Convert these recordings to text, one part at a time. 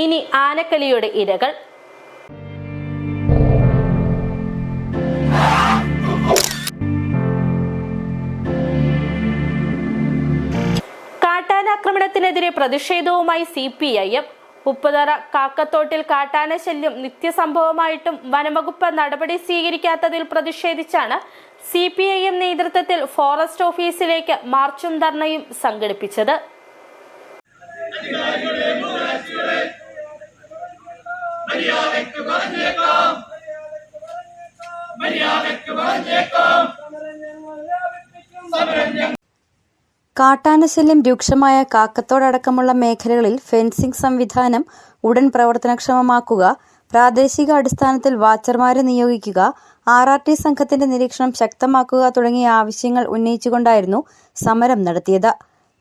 ഇനി ആനക്കലിയുടെ ഇരകൾ. കാട്ടാനാക്രമണത്തിനെതിരെ പ്രതിഷേധവുമായി C P I M. Upputhara കാക്കത്തോട്ടിൽ കാട്ടാന ശല്യം നിത്യസംഭവമായിട്ടും വനംവകുപ്പ് നടപടി സ്വീകരിക്കാത്തതിൽ പ്രതിഷേധിച്ചാണ് സി പി ഐ എം നേതൃത്വത്തിൽ ഫോറസ്റ്റ് ഓഫീസിലേക്ക് മാർച്ചും ധർണയും സംഘടിപ്പിച്ചത്. കാട്ടാനശല്യം രൂക്ഷമായ കാക്കത്തോടക്കമുള്ള മേഖലകളിൽ ഫെൻസിംഗ് സംവിധാനം ഉടൻ പ്രവർത്തനക്ഷമമാക്കുക പ്രാദേശിക അടിസ്ഥാനത്തിൽ വാച്ചർമാരെ നിയോഗിക്കുക ആർ ആർ ടി സംഘത്തിന്റെ നിരീക്ഷണം ശക്തമാക്കുക തുടങ്ങിയ ആവശ്യങ്ങൾ ഉന്നയിച്ചുകൊണ്ടായിരുന്നു സമരം നടത്തിയത്.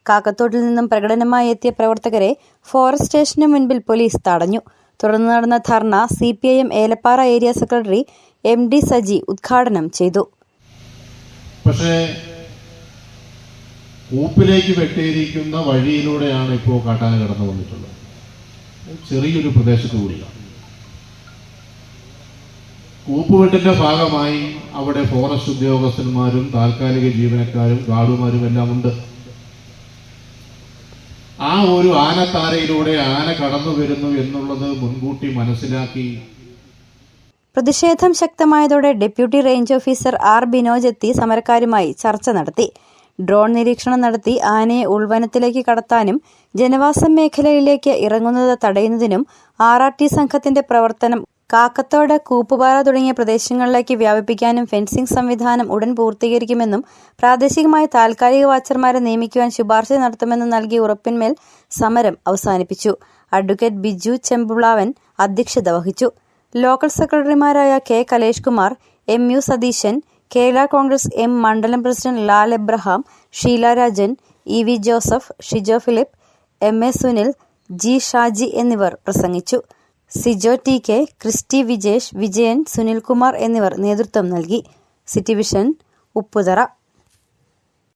കാക്കത്തോട്ടിൽ നിന്നും പ്രകടനമായി എത്തിയ പ്രവർത്തകരെ ഫോറസ്റ്റ് സ്റ്റേഷന് മുൻപിൽ പോലീസ് തടഞ്ഞു. തുടർന്ന് നടന്ന ധർണ C P I M Elappara area secretary M D Saji ഉദ്ഘാടനം ചെയ്തു. പക്ഷേ കൂപ്പിലേക്ക് വെട്ടിയിരിക്കുന്ന വഴിയിലൂടെയാണ് ഇപ്പോൾ കാട്ടാന കടന്നു വന്നിട്ടുള്ളത്. ചെറിയൊരു പ്രദേശത്ത് കൂടിയാണ്. കൂപ്പുവെട്ടിന്റെ ഭാഗമായി അവിടെ ഫോറസ്റ്റ് ഉദ്യോഗസ്ഥന്മാരും താൽക്കാലിക ജീവനക്കാരും ഗാർഡുമാരും എല്ലാം ഉണ്ട് ആ ഒരു ആനത്താരയിലൂടെ ആന കടന്നു വരുന്നു എന്നുള്ളത് മുൻകൂട്ടി മനസ്സിലാക്കി. പ്രതിഷേധം ശക്തമായതോടെ deputy range officer R Binoj എത്തി സമരക്കാരുമായി ചർച്ച നടത്തി. ഡ്രോൺ നിരീക്ഷണം നടത്തി ആനയെ ഉൾവനത്തിലേക്ക് കടത്താനും ജനവാസ മേഖലയിലേക്ക് ഇറങ്ങുന്നത് തടയുന്നതിനും ആർ ആർ ടി സംഘത്തിന്റെ പ്രവർത്തനം കാക്കത്തോട് കൂപ്പുപാറ തുടങ്ങിയ പ്രദേശങ്ങളിലേക്ക് വ്യാപിപ്പിക്കാനും ഫെൻസിംഗ് സംവിധാനം ഉടൻ പൂർത്തീകരിക്കുമെന്നും പ്രാദേശികമായി താൽക്കാലിക വാച്ചർമാരെ നിയമിക്കുവാൻ ശുപാർശ നടത്തുമെന്നും നൽകിയ ഉറപ്പിന്മേൽ സമരം അവസാനിപ്പിച്ചു. അഡ്വക്കേറ്റ് ബിജു ചെമ്പുളാവൻ അധ്യക്ഷത വഹിച്ചു. ലോക്കൽ സെക്രട്ടറിമാരായ K Kalesh Kumar M U Satheesan Kerala Congress M മണ്ഡലം president Lal Abraham Sheela Rajan E V Joseph Shijo Philip M A Sunil G Shaji എന്നിവർ പ്രസംഗിച്ചു. സിജോ ടി കെ ക്രിസ്റ്റി വിജേഷ് വിജയൻ സുനിൽകുമാർ എന്നിവർ നേതൃത്വം നൽകി. City vision Upputhara.